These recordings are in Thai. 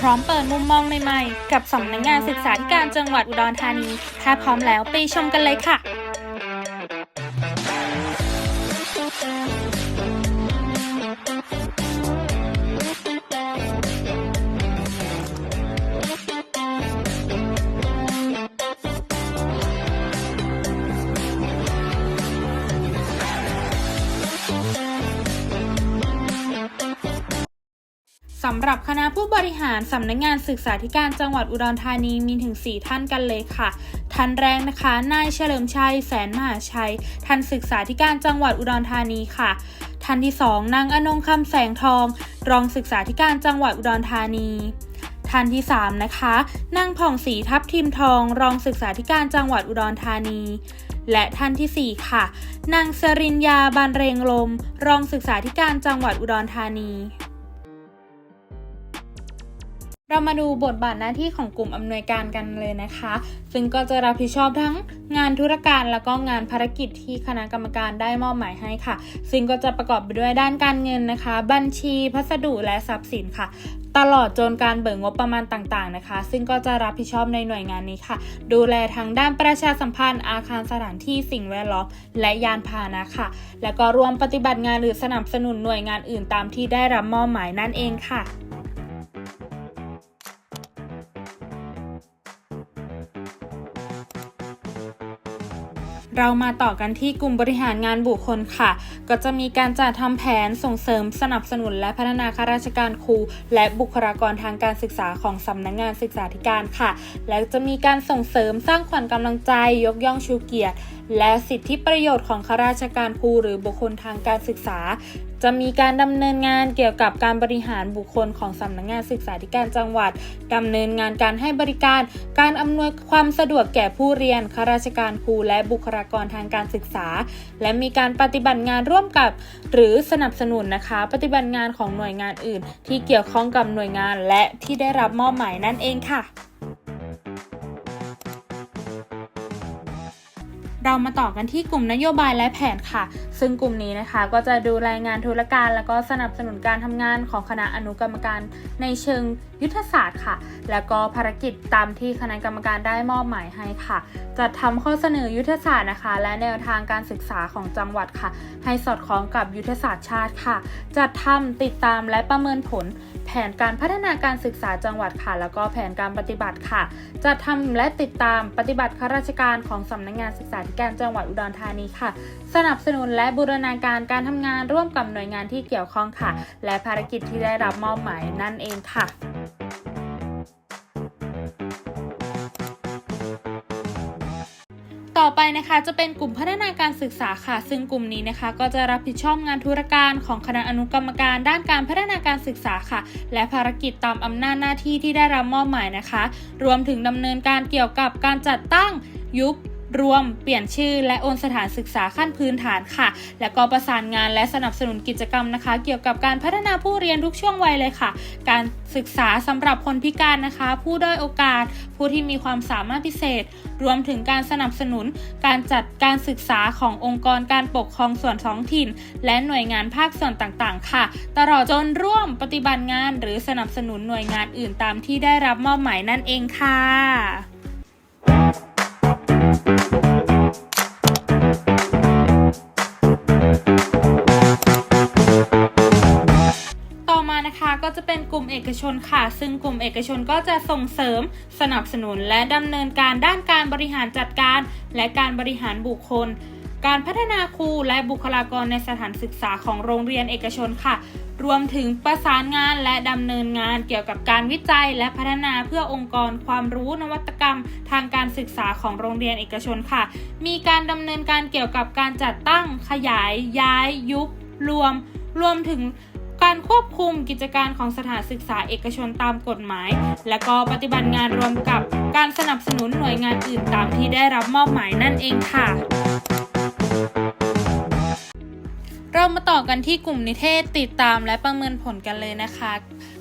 พร้อมเปิดมุมมองใหม่ๆ กับสำนักงานศึกษาธิการจังหวัดอุดรธานี ถ้าพร้อมแล้วไปชมกันเลยค่ะ สำหรับคณะผู้บริหารสำนักงานศึกษาธิการจังหวัดอุดรธานีมีถึง 4 ท่านกันเลยค่ะ ท่านแรกนะคะ นายเฉลิมชัย แสนมหาชัย ท่านศึกษาธิการจังหวัดอุดรธานีค่ะ ท่านที่ 2 นางอนงคำแสงทอง รองศึกษาธิการจังหวัดอุดรธานี ท่านที่ 3 นะคะนางผ่องศรีทับทิมทอง รองศึกษาธิการจังหวัดอุดรธานีและท่านทีสี่4 ค่ะ นางสริญญาบานเรงลม รองศึกษาธิการจังหวัดอุดรธานี เรามาดูบทบาทหน้าที่ของกลุ่มอำนวยการกันเลยนะคะ ซึ่งก็จะรับผิดชอบทั้งงานธุรการแล้วก็งานภารกิจที่คณะกรรมการได้มอบหมายให้ค่ะ ซึ่งก็จะประกอบไปด้วยด้านการเงินนะคะ บัญชีพัสดุและทรัพย์สินค่ะ ตลอดจนการเบิกงบประมาณต่างๆนะคะ ซึ่งก็จะรับผิดชอบในหน่วยงานนี้ค่ะ ดูแลทางด้านประชาสัมพันธ์ อาคารสถานที่สิ่งแวดล้อมและยานพาหนะค่ะ แล้วก็รวมปฏิบัติงานหรือสนับสนุนหน่วยงานอื่นตามที่ได้รับมอบหมายนั่นเองค่ะ เรามาต่อกันที่กลุ่มบริหารงานบุคคลค่ะ ก็จะมีการจัดทำแผนส่งเสริมสนับสนุนและพัฒนาข้าราชการครู และบุคลากรทางการศึกษาของสำนักงานศึกษาธิการค่ะ และจะมีการส่งเสริมสร้างขวัญกำลังใจ ยกย่องชูเกียรติ และสิทธิประโยชน์ของข้าราชการครูหรือบุคคลทางการศึกษาจะมีการดำเนินงานเกี่ยวกับการบริหารบุคคลของสำนักงานศึกษาธิการจังหวัดดำเนินงานการให้บริการ การอำนวยความสะดวกแก่ผู้เรียนข้าราชการครูและบุคลากรทางการศึกษา และมีการปฏิบัติงานร่วมกับ หรือสนับสนุนนะคะ ปฏิบัติงานของหน่วยงานอื่น ที่เกี่ยวข้องกับหน่วยงานและที่ได้รับมอบหมายนั่นเองค่ะ เรามาต่อกันที่กลุ่มนโยบายและแผนค่ะ ซึ่งกลุ่มนี้นะคะก็จะดูรายงานธุรการแล้วก็สนับสนุนการทำงานของคณะอนุกรรมการในเชิงยุทธศาสตร์ค่ะ แล้วก็ภารกิจตามที่คณะกรรมการได้มอบหมายให้ค่ะจัดทำข้อเสนอยุทธศาสตร์นะคะ และแนวทางการศึกษาของจังหวัดค่ะ ให้สอดคล้องกับยุทธศาสตร์ชาติค่ะ จัดทำติดตามและประเมินผล แผนการพัฒนาการศึกษาจังหวัดค่ะ แล้วก็แผนการปฏิบัติค่ะ จัดทำและติดตามปฏิบัติข้าราชการของสำนักงานศึกษาธิการจังหวัดอุดรธานีค่ะ สนับสนุนและบูรณาการการทำงานร่วมกับหน่วยงานที่เกี่ยวข้องค่ะ และภารกิจที่ได้รับมอบหมายนั่นเองค่ะต่อไปนะคะจะเป็นกลุ่มพัฒนาการศึกษาค่ะ ซึ่งกลุ่มนี้นะคะก็จะรับผิดชอบงานธุรการของคณะอนุกรรมการด้านการพัฒนาการศึกษาค่ะ และภารกิจตามอำนาจหน้าที่ที่ได้รับมอบหมายนะคะ รวมถึงดำเนินการเกี่ยวกับการจัดตั้งยุบ รวมเปลี่ยนชื่อและโอนสถานศึกษาขั้นพื้นฐานค่ะ และก็ประสานงานและสนับสนุนกิจกรรมนะคะ เกี่ยวกับการพัฒนาผู้เรียนทุกช่วงวัยเลยค่ะ การศึกษาสำหรับคนพิการนะคะ ผู้ด้อยโอกาส ผู้ที่มีความสามารถพิเศษ รวมถึงการสนับสนุน การจัดการศึกษาขององค์กรการปกครองส่วนท้องถิ่น และหน่วยงานภาคส่วนต่างๆ ค่ะ ตลอดจนร่วมปฏิบัติงาน หรือสนับสนุนหน่วยงานอื่นตามที่ได้รับมอบหมายนั่นเองค่ะ คะก็จะเป็นกลุ่มเอกชนค่ะ ซึ่งกลุ่มเอกชนก็จะส่งเสริม สนับสนุนและดำเนินการด้านการบริหารจัดการ และการบริหารบุคคล การพัฒนาครูและบุคลากรในสถานศึกษาของโรงเรียนเอกชนค่ะ รวมถึงประสานงานและดำเนินงานเกี่ยวกับการวิจัยและพัฒนาเพื่อองค์กรความรู้นวัตกรรม ทางการศึกษาของโรงเรียนเอกชนค่ะ มีการดำเนินการเกี่ยวกับการจัดตั้ง ขยาย ย้าย ยุบ รวม รวมถึงการควบคุมกิจการของสถานศึกษาเอกชนตามกฎหมาย และก็ปฏิบัติงานรวมกับการสนับสนุนหน่วยงานอื่นตามที่ได้รับมอบหมายนั่นเองค่ะ เรามาต่อกันที่กลุ่มนิเทศติดตามและประเมินผลกันเลยนะคะ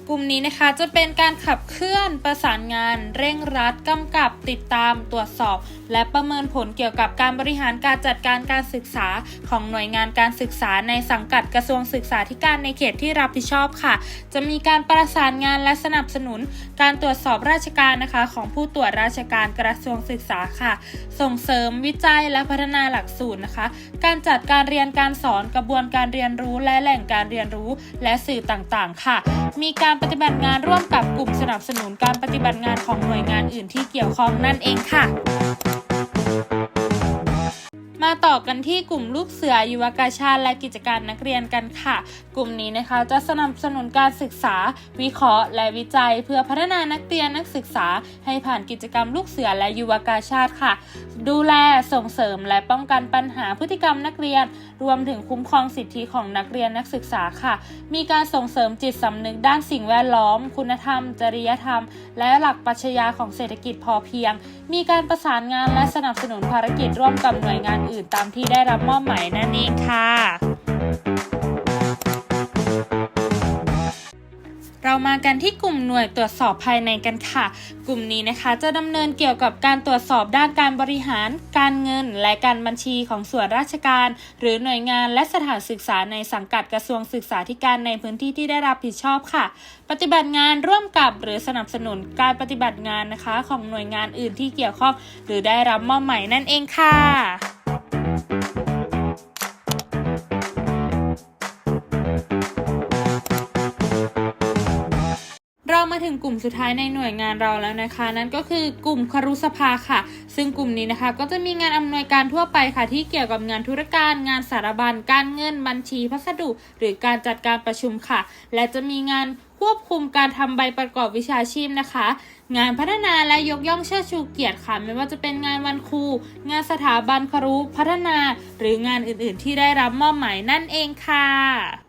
กลุ่มนี้นะคะจะเป็นการขับเคลื่อนประสานงาน เร่งรัดกำกับติดตามตรวจสอบ และประเมินผลเกี่ยวกับการบริหารการจัดการการศึกษาของหน่วยงานการศึกษาในสังกัดกระทรวงศึกษาธิการในเขตที่รับผิดชอบค่ะ จะมีการประสานงานและสนับสนุน การตรวจสอบราชการนะคะของผู้ตรวจราชการกระทรวงศึกษาค่ะ ส่งเสริมวิจัยและพัฒนาหลักสูตรนะคะ การจัดการเรียนการสอนกระบวนการเรียนรู้และแหล่งการเรียนรู้และสื่อต่างๆ ค่ะ มีการปฏิบัติงานร่วมกับกลุ่มสนับสนุนการปฏิบัติงานของหน่วยงานอื่นที่เกี่ยวข้องนั่นเองค่ะ ต่อกันที่กลุ่มลูกเสือยุวกาชาติและกิจการนักเรียนกันค่ะ กลุ่มนี้นะคะจะสนับสนุนการศึกษา วิเคราะห์ และวิจัย เพื่อพัฒนานักเรียนนักศึกษา ให้ผ่านกิจกรรมลูกเสือและยุวกาชาติค่ะ ดูแลส่งเสริมและป้องกันปัญหาพฤติกรรมนักเรียน รวมถึงคุ้มครองสิทธิของนักเรียนนักศึกษาค่ะ มีการส่งเสริมจิตสำนึกด้านสิ่งแวดล้อม คุณธรรม จริยธรรม และหลักปรัชญาของเศรษฐกิจพอเพียง มีการประสานงานและสนับสนุนภารกิจร่วมกับหน่วยงานอื่นตามที่ได้รับมอบหมายนั่นเองค่ะ เรามากันที่กลุ่มหน่วยตรวจสอบภายในกันค่ะ กลุ่มนี้นะคะจะดำเนินเกี่ยวกับการตรวจสอบด้านการบริหาร การเงิน และการบัญชีของส่วนราชการ หรือหน่วยงานและสถานศึกษาในสังกัดกระทรวงศึกษาธิการในพื้นที่ที่ได้รับผิดชอบค่ะ ปฏิบัติงานร่วมกับหรือสนับสนุนการปฏิบัติงานนะคะ ของหน่วยงานอื่นที่เกี่ยวข้อง หรือได้รับมอบหมายนั่นเองค่ะ มาถึงกลุ่มสุดท้ายในหน่วยงานเราแล้วนะคะ นั่นก็คือกลุ่มครุสภาค่ะ ซึ่งกลุ่มนี้นะคะก็จะมีงานอำนวยการทั่วไปค่ะ ที่เกี่ยวกับงานธุรการ งานสารบัญการเงินบัญชีพัสดุ หรือการจัดการประชุมค่ะ และจะมีงานควบคุมการทำใบประกอบวิชาชีพนะคะ งานพัฒนาและยกย่องเชิดชูเกียรติค่ะ ไม่ว่าจะเป็นงานวันครู งานสถาบันครุพัฒนา หรืองานอื่นๆ ที่ได้รับมอบหมายนั่นเองค่ะ